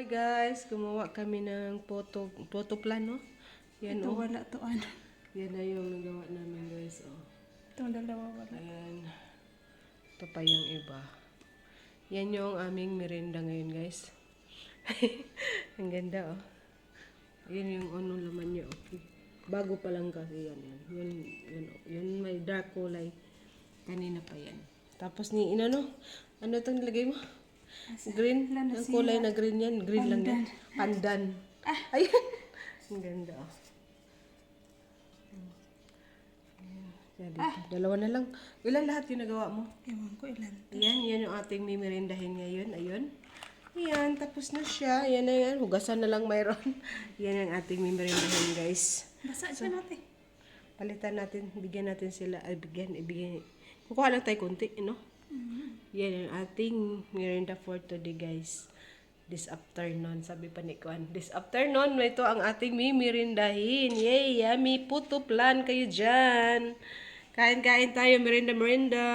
Hi guys, gumawa kami ng photo photo plan, no? Yan Ito oh. wala to ano. Yan na yung nagawa namin guys, oh. Itong dalawa wala. Ayan. Ito pa yung iba. Yan yung aming merienda ngayon guys. Ang ganda oh. Yan yung ano laman niya oh. Bago pa lang kasi yan. Yan, yun, yun, oh. yun may dark kulay. Kanina pa yan. Tapos ni inano, ano itong nilagay mo? Green? Ang kulay na green yan. Green lang yan. Pandan. Ayan. Ang ganda oh. Yan, dito. Dalawa na lang. Ilan lahat yung nagawa mo? Ewan ko ilan. Ayan, yan yung ating mimirendahin ngayon. Ayun. Ayan, tapos na siya. Ayan na yan. Hugasan na lang mayroon. yan ang ating mimirendahin, guys. Basa siya natin. Palitan natin, bigyan natin sila. Ay, bigyan, ibigyan. Kukuha lang tayo konti, no? Yan ang ating merienda for today, guys. This afternoon, sabi pa ni Kwan. This afternoon, ito ang ating mimirendahin. Yay, yummy. Puto plan kayo dyan. Kain-kain tayo, merienda, merienda.